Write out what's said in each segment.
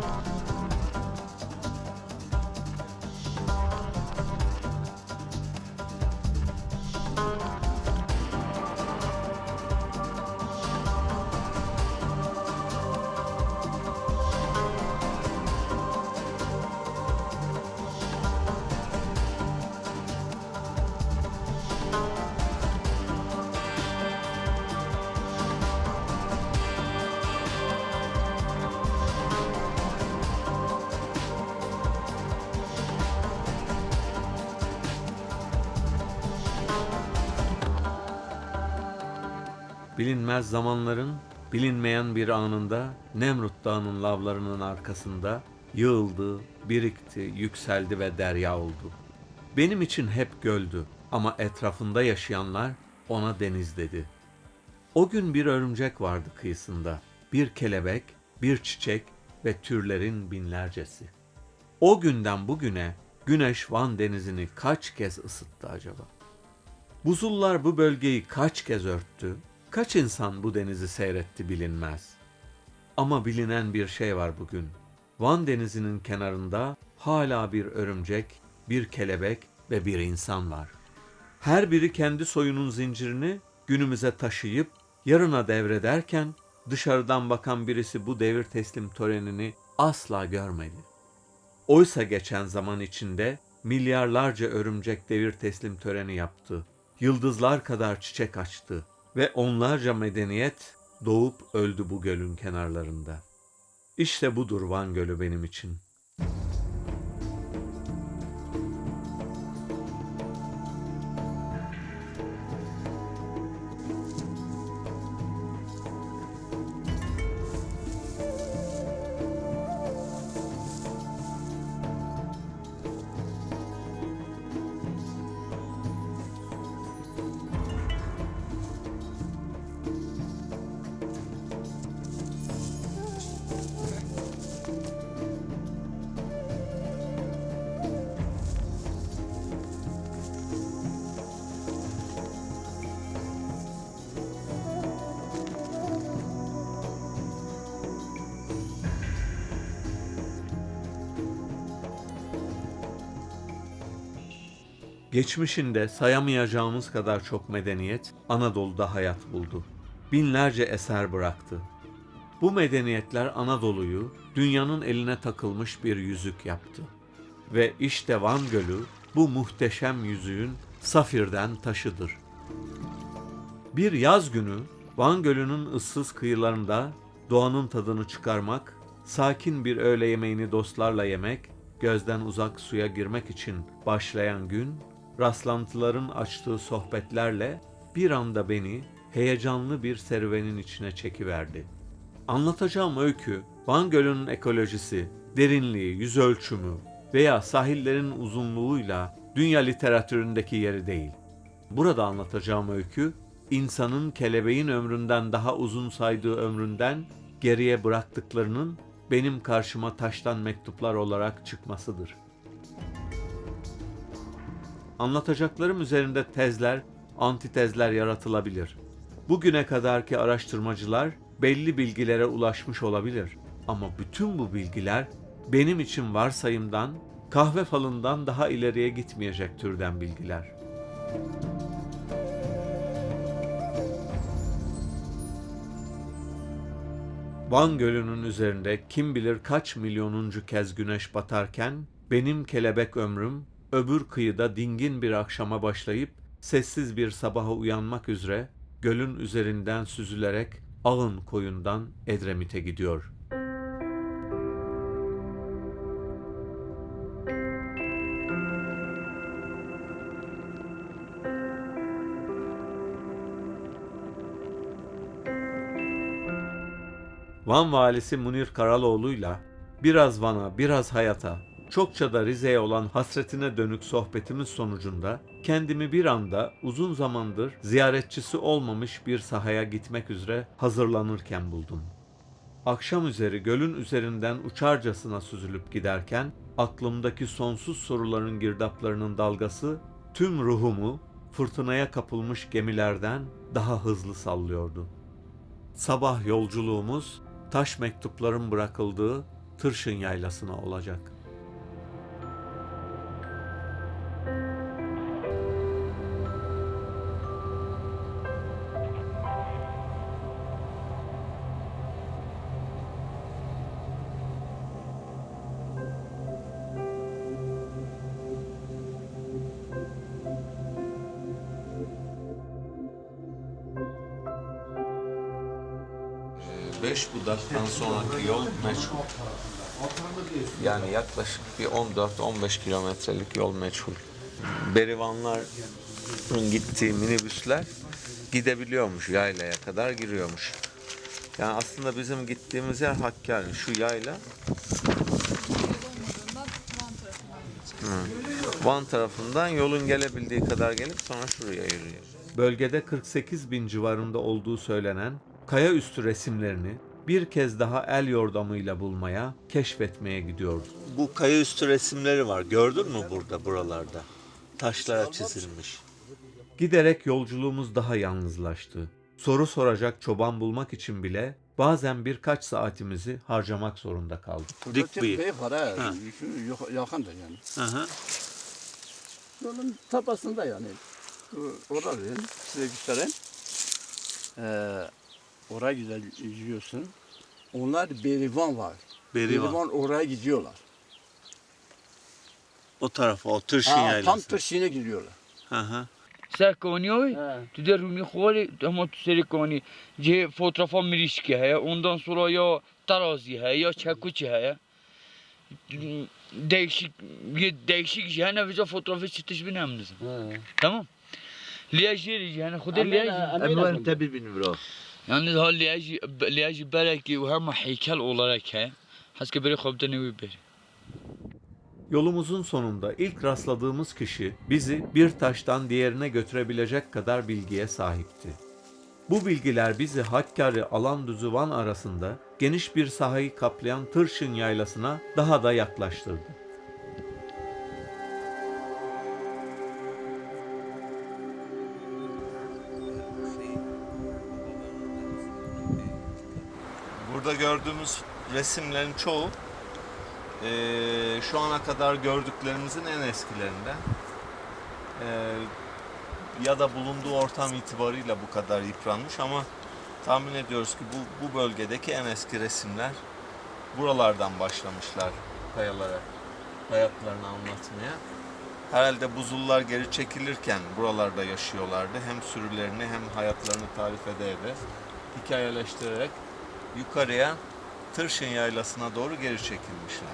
Bye. Bilinmez zamanların bilinmeyen bir anında Nemrut Dağı'nın lavlarının arkasında yığıldı, birikti, yükseldi ve derya oldu. Benim için hep göldü ama etrafında yaşayanlar ona deniz dedi. O gün bir örümcek vardı kıyısında, bir kelebek, bir çiçek ve türlerin binlercesi. O günden bugüne güneş Van denizini kaç kez ısıttı acaba? Buzullar bu bölgeyi kaç kez örttü? Kaç insan bu denizi seyretti bilinmez. Ama bilinen bir şey var bugün. Van denizinin kenarında hala bir örümcek, bir kelebek ve bir insan var. Her biri kendi soyunun zincirini günümüze taşıyıp yarına devrederken dışarıdan bakan birisi bu devir teslim törenini asla görmedi. Oysa geçen zaman içinde milyarlarca örümcek devir teslim töreni yaptı. Yıldızlar kadar çiçek açtı ve onlarca medeniyet doğup öldü bu gölün kenarlarında. İşte budur Van Gölü benim için. Geçmişinde sayamayacağımız kadar çok medeniyet Anadolu'da hayat buldu. Binlerce eser bıraktı. Bu medeniyetler Anadolu'yu dünyanın eline takılmış bir yüzük yaptı. Ve işte Van Gölü bu muhteşem yüzüğün safirden taşıdır. Bir yaz günü Van Gölü'nün ıssız kıyılarında doğanın tadını çıkarmak, sakin bir öğle yemeğini dostlarla yemek, gözden uzak suya girmek için başlayan gün, rastlantıların açtığı sohbetlerle bir anda beni heyecanlı bir serüvenin içine çekiverdi. Anlatacağım öykü, Van Gölü'nün ekolojisi, derinliği, yüz ölçümü veya sahillerin uzunluğuyla dünya literatüründeki yeri değil. Burada anlatacağım öykü, insanın kelebeğin ömründen daha uzun saydığı ömründen geriye bıraktıklarının benim karşıma taştan mektuplar olarak çıkmasıdır. Anlatacaklarım üzerinde tezler, antitezler yaratılabilir. Bugüne kadarki araştırmacılar belli bilgilere ulaşmış olabilir. Ama bütün bu bilgiler benim için varsayımdan, kahve falından daha ileriye gitmeyecek türden bilgiler. Van Gölü'nün üzerinde kim bilir kaç milyonuncu kez güneş batarken benim kelebek ömrüm öbür kıyıda dingin bir akşama başlayıp sessiz bir sabaha uyanmak üzere gölün üzerinden süzülerek Ağın koyundan Edremit'e gidiyor. Van valisi Munir Karaloğlu'yla biraz Van'a, biraz hayata, çokça da Rize'ye olan hasretine dönük sohbetimiz sonucunda kendimi bir anda uzun zamandır ziyaretçisi olmamış bir sahaya gitmek üzere hazırlanırken buldum. Akşam üzeri gölün üzerinden uçarcasına süzülüp giderken aklımdaki sonsuz soruların girdaplarının dalgası tüm ruhumu fırtınaya kapılmış gemilerden daha hızlı sallıyordu. Sabah yolculuğumuz taş mektupların bırakıldığı Tırşın Yaylası'na olacak. Bir 14-15 kilometrelik yol meçhul. Berivanların gittiği minibüsler gidebiliyormuş yaylaya kadar giriyormuş. Yani aslında bizim gittiğimiz yer Hakkari. Şu yayla Van tarafından yolun gelebildiği kadar gelip sonra şuraya yürüyor. Bölgede 48 bin civarında olduğu söylenen kaya üstü resimlerini bir kez daha el yordamıyla bulmaya, keşfetmeye gidiyordu. Bu kaya üstü resimleri var. Gördün mü burada, buralarda? Taşlara çizilmiş. Giderek yolculuğumuz daha yalnızlaştı. Soru soracak çoban bulmak için bile bazen birkaç saatimizi harcamak zorunda kaldık. Dik bıyık. Beyik var ha. Ha. Şu yak- yakındır yani. Hı hı. Yolun tapasında yani. Orayı size göstereyim. Ee, oraya güzel yürüyorsun. Onlar Berivan var. Berivan. oraya gidiyorlar. O tarafa, o tırşın Ha, tam yaylası. tırşine gidiyorlar. Hı hı. Tu der runi xwali ama tu serikani ce fotoğrafa mirişki heye ondan sonra ya tarazi heye ya çekuçi heye değişik bir değişik jene bize fotoğrafı çitiş binem lazım. Tamam. Liyajeri jene xuda liyajeri. Emren tabi bin bro. Yalnız ha liyajeri liyajeri belki ve hem heykel olarak he. Haske biri xobda nevi beri. Yolumuzun sonunda ilk rastladığımız kişi bizi bir taştan diğerine götürebilecek kadar bilgiye sahipti. Bu bilgiler bizi Hakkari Alandüzü Van arasında geniş bir sahayı kaplayan Tırşın yaylasına daha da yaklaştırdı. Burada gördüğümüz resimlerin çoğu eee, şu ana kadar gördüklerimizin en eskilerinden. Eee, ya da bulunduğu ortam itibarıyla bu kadar yıpranmış ama tahmin ediyoruz ki bu, bu bölgedeki en eski resimler buralardan başlamışlar kayalara hayatlarını anlatmaya. Herhalde buzullar geri çekilirken buralarda yaşıyorlardı. Hem sürülerini hem hayatlarını tarif ede hikayeleştirerek yukarıya Tırşın yaylasına doğru geri çekilmişler.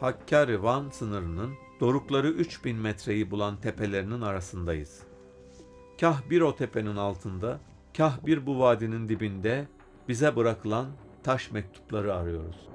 Hakkari-Van sınırının dorukları 3000 metreyi bulan tepelerinin arasındayız. Kah bir o tepenin altında, kah bir bu vadinin dibinde bize bırakılan taş mektupları arıyoruz.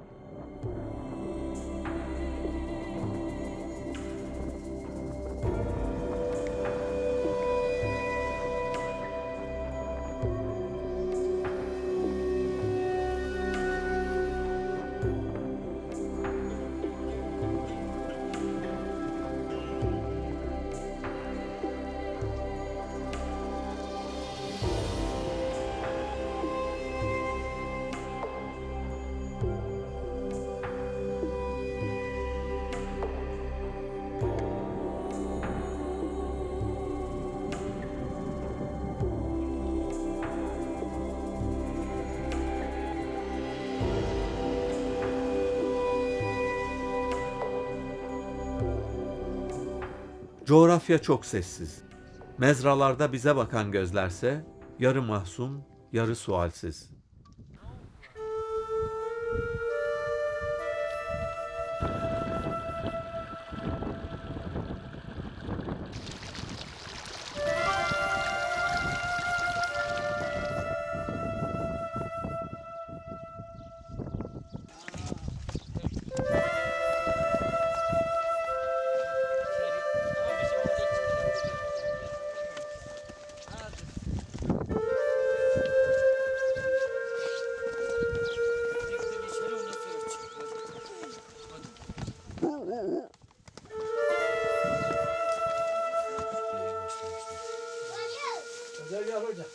Coğrafya çok sessiz. Mezralarda bize bakan gözlerse yarı mahzun, yarı sualsiz.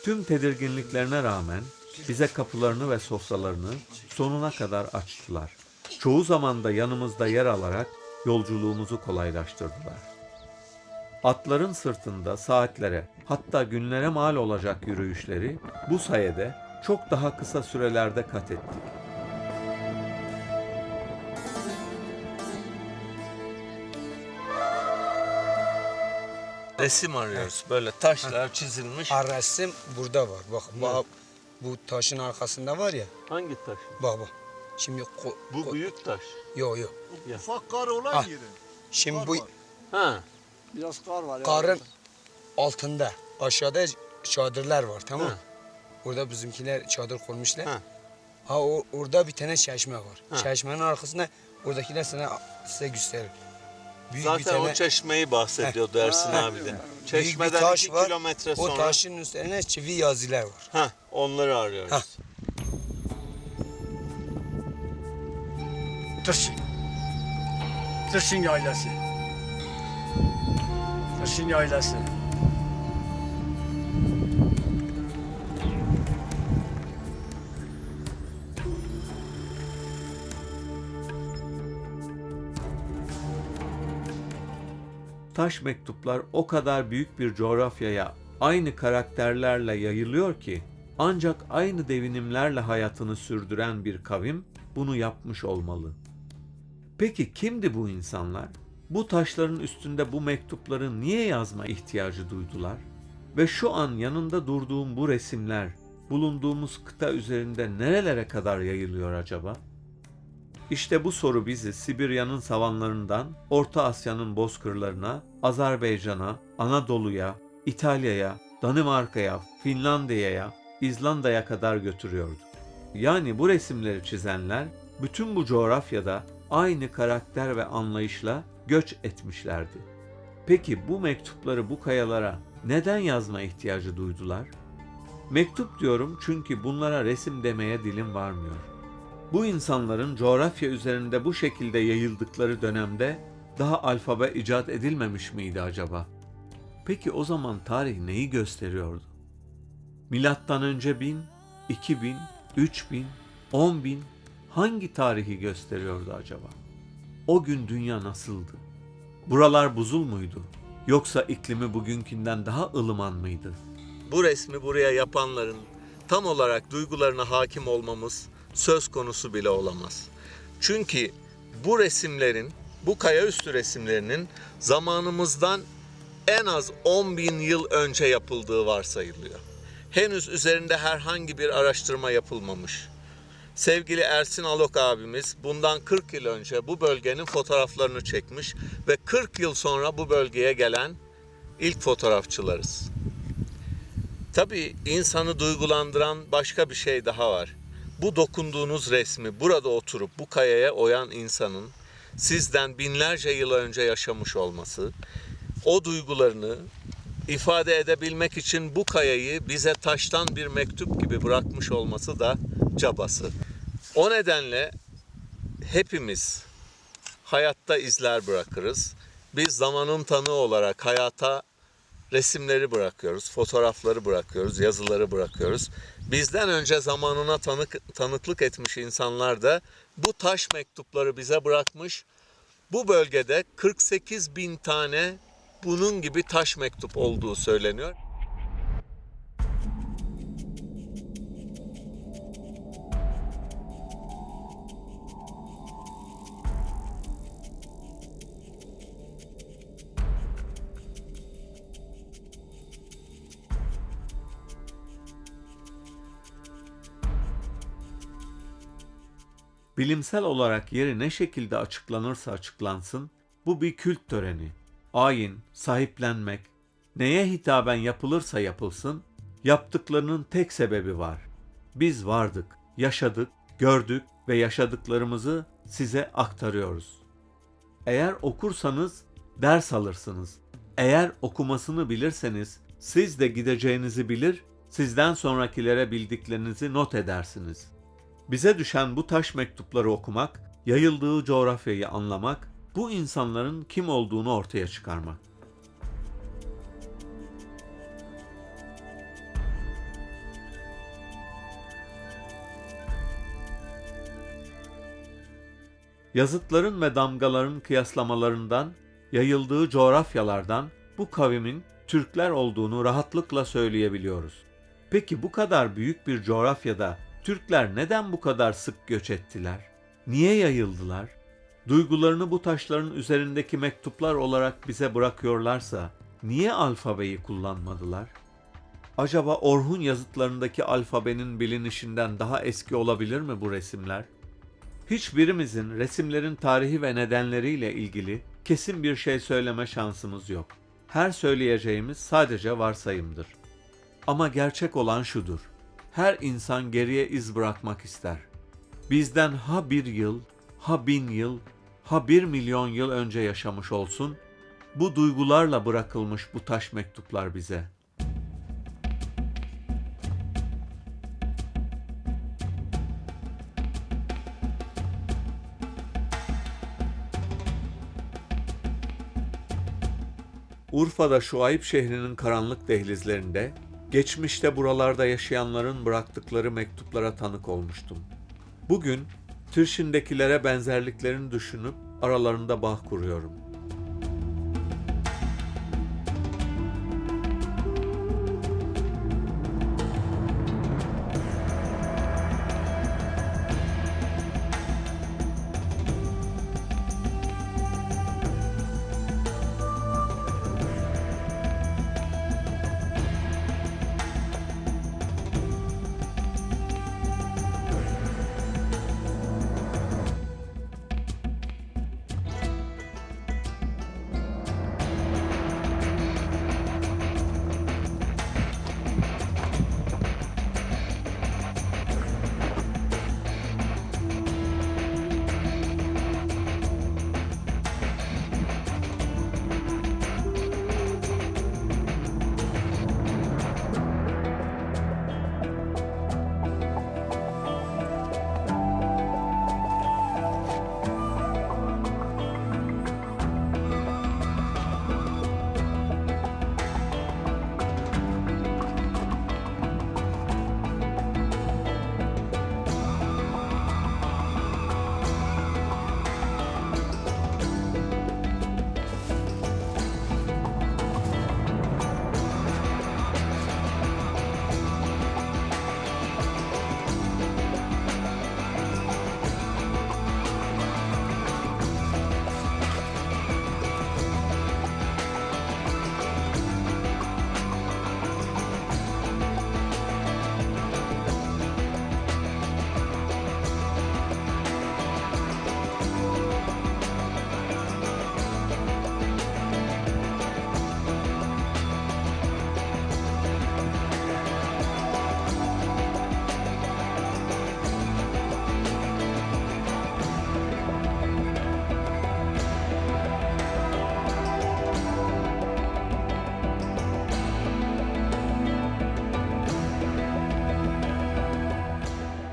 Tüm tedirginliklerine rağmen bize kapılarını ve sofralarını sonuna kadar açtılar. Çoğu zaman da yanımızda yer alarak yolculuğumuzu kolaylaştırdılar. Atların sırtında saatlere hatta günlere mal olacak yürüyüşleri bu sayede çok daha kısa sürelerde kat ettik. Resim arıyoruz. Böyle taşlar çizilmiş. Ha, resim burada var. Bak bak bu taşın arkasında var ya. Hangi taş? Bak bak. Şimdi ko, Bu ko- büyük taş. Yok yok. Ufak kar olan Ah. yeri. Şimdi Kar bu var. Ha. Biraz kar var ya. karın altında aşağıda çadırlar var tamam mı? Ha. Orada bizimkiler çadır kurmuşlar. Ha. Ha, o, orada bir tane çeşme var. Ha. Çeşmenin arkasında oradakiler sana size gösterir. Büyük bir Zaten tane o çeşmeyi bahsediyordu Ersin Ha. abi de. büyük bir Çeşmeden taş iki var. kilometre O sonra. taşın üzerine çivi yazılar var. Ha, onları arıyoruz. Ha. Tırşın. Tırşın yaylası. Tırşın yaylası. Taş mektuplar o kadar büyük bir coğrafyaya aynı karakterlerle yayılıyor ki ancak aynı devinimlerle hayatını sürdüren bir kavim bunu yapmış olmalı. Peki kimdi bu insanlar? Bu taşların üstünde bu mektupları niye yazma ihtiyacı duydular? Ve şu an yanında durduğum bu resimler bulunduğumuz kıta üzerinde nerelere kadar yayılıyor acaba? İşte bu soru bizi Sibirya'nın savanlarından Orta Asya'nın bozkırlarına, Azerbaycan'a, Anadolu'ya, İtalya'ya, Danimarka'ya, Finlandiya'ya, İzlanda'ya kadar götürüyordu. Yani bu resimleri çizenler bütün bu coğrafyada aynı karakter ve anlayışla göç etmişlerdi. Peki bu mektupları bu kayalara neden yazma ihtiyacı duydular? Mektup diyorum çünkü bunlara resim demeye dilim varmıyor. Bu insanların coğrafya üzerinde bu şekilde yayıldıkları dönemde daha alfabe icat edilmemiş miydi acaba? Peki o zaman tarih neyi gösteriyordu? Milattan önce 1000, 2000, 3000, 10000 hangi tarihi gösteriyordu acaba? O gün dünya nasıldı? Buralar buzul muydu? Yoksa iklimi bugünkünden daha ılıman mıydı? Bu resmi buraya yapanların tam olarak duygularına hakim olmamız söz konusu bile olamaz. Çünkü bu resimlerin, bu kayaüstü resimlerinin zamanımızdan en az 10 bin yıl önce yapıldığı varsayılıyor. Henüz üzerinde herhangi bir araştırma yapılmamış. Sevgili Ersin Alok abimiz bundan 40 yıl önce bu bölgenin fotoğraflarını çekmiş ve 40 yıl sonra bu bölgeye gelen ilk fotoğrafçılarız. Tabii insanı duygulandıran başka bir şey daha var. Bu dokunduğunuz resmi burada oturup bu kayaya oyan insanın sizden binlerce yıl önce yaşamış olması, o duygularını ifade edebilmek için bu kayayı bize taştan bir mektup gibi bırakmış olması da cabası. O nedenle hepimiz hayatta izler bırakırız. Biz zamanın tanığı olarak hayata resimleri bırakıyoruz, fotoğrafları bırakıyoruz, yazıları bırakıyoruz. Bizden önce zamanına tanık, tanıklık etmiş insanlar da bu taş mektupları bize bırakmış. Bu bölgede 48 bin tane bunun gibi taş mektup olduğu söyleniyor. Bilimsel olarak yeri ne şekilde açıklanırsa açıklansın, bu bir kült töreni. Ayin, sahiplenmek, neye hitaben yapılırsa yapılsın, yaptıklarının tek sebebi var. Biz vardık, yaşadık, gördük ve yaşadıklarımızı size aktarıyoruz. Eğer okursanız ders alırsınız. Eğer okumasını bilirseniz siz de gideceğinizi bilir, sizden sonrakilere bildiklerinizi not edersiniz. Bize düşen bu taş mektupları okumak, yayıldığı coğrafyayı anlamak, bu insanların kim olduğunu ortaya çıkarmak. Yazıtların ve damgaların kıyaslamalarından, yayıldığı coğrafyalardan bu kavimin Türkler olduğunu rahatlıkla söyleyebiliyoruz. Peki bu kadar büyük bir coğrafyada Türkler neden bu kadar sık göç ettiler? Niye yayıldılar? Duygularını bu taşların üzerindeki mektuplar olarak bize bırakıyorlarsa niye alfabeyi kullanmadılar? Acaba Orhun yazıtlarındaki alfabenin bilinişinden daha eski olabilir mi bu resimler? Hiçbirimizin resimlerin tarihi ve nedenleriyle ilgili kesin bir şey söyleme şansımız yok. Her söyleyeceğimiz sadece varsayımdır. Ama gerçek olan şudur. Her insan geriye iz bırakmak ister. Bizden ha bir yıl, ha bin yıl, ha bir milyon yıl önce yaşamış olsun, bu duygularla bırakılmış bu taş mektuplar bize. Urfa'da Şuayb şehrinin karanlık dehlizlerinde, geçmişte buralarda yaşayanların bıraktıkları mektuplara tanık olmuştum. Bugün Tirşin'dekilere benzerliklerini düşünüp aralarında bağ kuruyorum.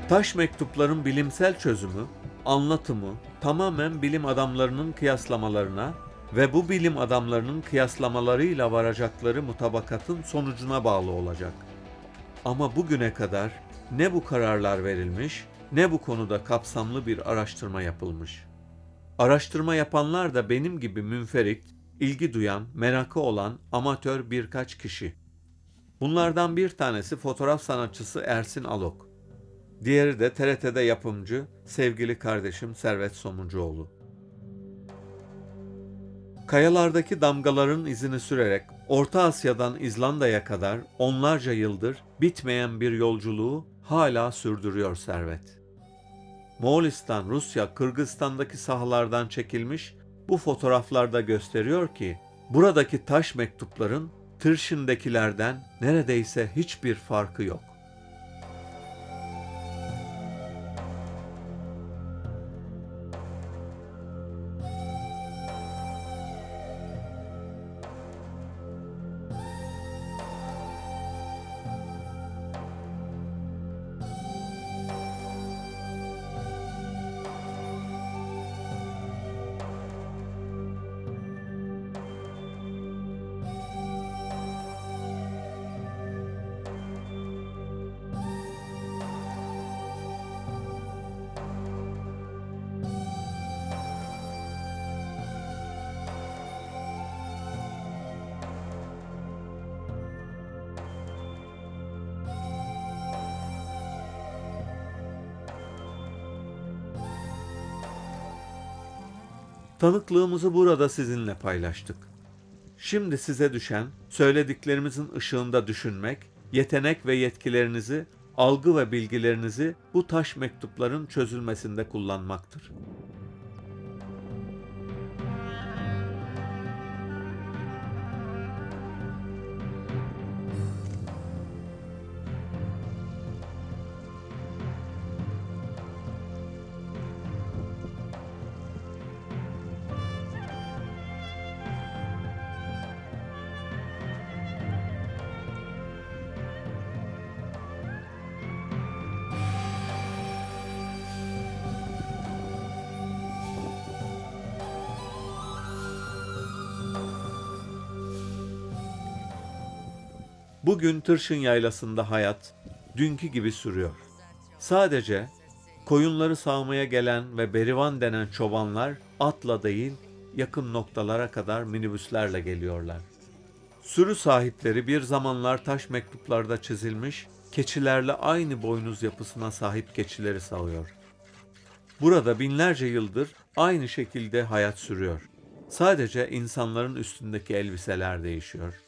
Taş mektupların bilimsel çözümü, anlatımı tamamen bilim adamlarının kıyaslamalarına ve bu bilim adamlarının kıyaslamalarıyla varacakları mutabakatın sonucuna bağlı olacak. Ama bugüne kadar ne bu kararlar verilmiş ne bu konuda kapsamlı bir araştırma yapılmış. Araştırma yapanlar da benim gibi münferit, ilgi duyan, merakı olan amatör birkaç kişi. Bunlardan bir tanesi fotoğraf sanatçısı Ersin Alok. Diğeri de TRT'de yapımcı sevgili kardeşim Servet Somuncuoğlu. Kayalardaki damgaların izini sürerek Orta Asya'dan İzlanda'ya kadar onlarca yıldır bitmeyen bir yolculuğu hala sürdürüyor Servet. Moğolistan, Rusya, Kırgızistan'daki sahalardan çekilmiş bu fotoğraflarda gösteriyor ki buradaki taş mektupların Tırşin'dekilerden neredeyse hiçbir farkı yok. Tanıklığımızı burada sizinle paylaştık. Şimdi size düşen söylediklerimizin ışığında düşünmek, yetenek ve yetkilerinizi, algı ve bilgilerinizi bu taş mektupların çözülmesinde kullanmaktır. Bugün Tırşın Yaylası'nda hayat dünkü gibi sürüyor. Sadece koyunları sağmaya gelen ve berivan denen çobanlar atla değil yakın noktalara kadar minibüslerle geliyorlar. Sürü sahipleri bir zamanlar taş mektuplarda çizilmiş keçilerle aynı boynuz yapısına sahip keçileri sağıyor. Burada binlerce yıldır aynı şekilde hayat sürüyor. Sadece insanların üstündeki elbiseler değişiyor.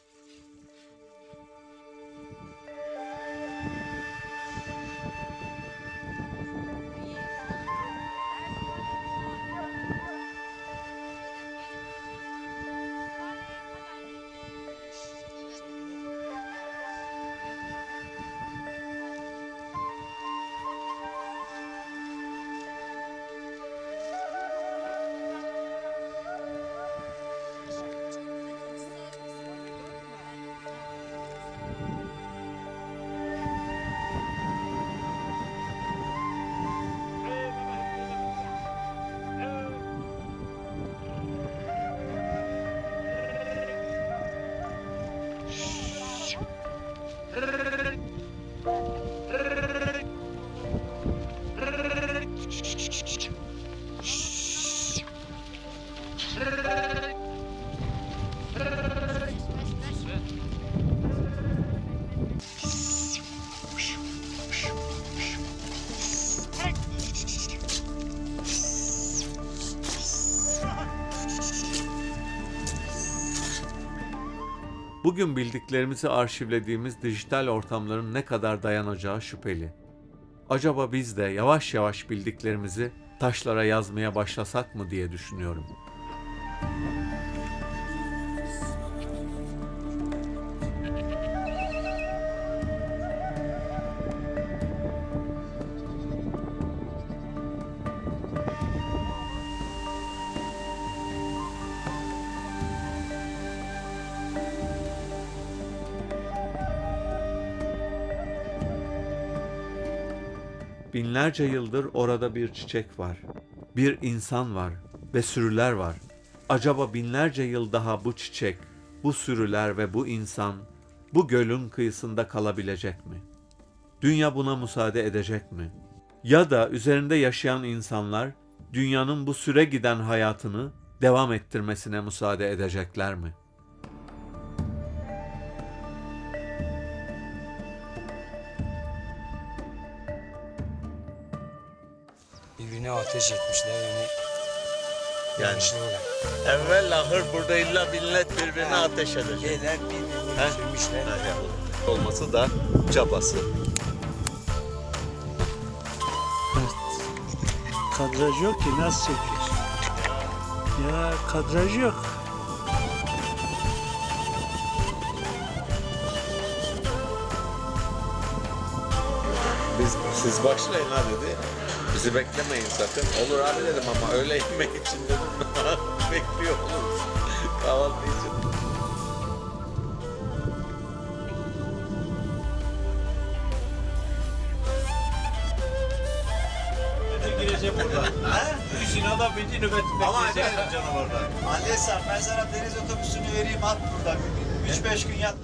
Bugün bildiklerimizi arşivlediğimiz dijital ortamların ne kadar dayanacağı şüpheli. Acaba biz de yavaş yavaş bildiklerimizi taşlara yazmaya başlasak mı diye düşünüyorum. Binlerce yıldır orada bir çiçek var. Bir insan var ve sürüler var. Acaba binlerce yıl daha bu çiçek, bu sürüler ve bu insan bu gölün kıyısında kalabilecek mi? Dünya buna müsaade edecek mi? Ya da üzerinde yaşayan insanlar dünyanın bu süre giden hayatını devam ettirmesine müsaade edecekler mi? Ateş etmişler yani. Yani- yanlışlıkla. Evvel ahır burada illa millet birbirine ateş edecek. Şeyler birbirini sürmüşler. Olması da çabası. Kadraj yok ki nasıl çekiyorsun? Ya kadraj yok. Biz, siz başlayın ha dedi. Bizi beklemeyin sakın. Olur abi dedim ama öğle yemek için dedim. Bekliyor oluruz. Kahvaltı için. girecek burada. He? İşin adam bici nöbetinde Ama girecek canavarlar. Anne sen ben sana deniz otobüsünü vereyim at burada. 3-5 gün yat.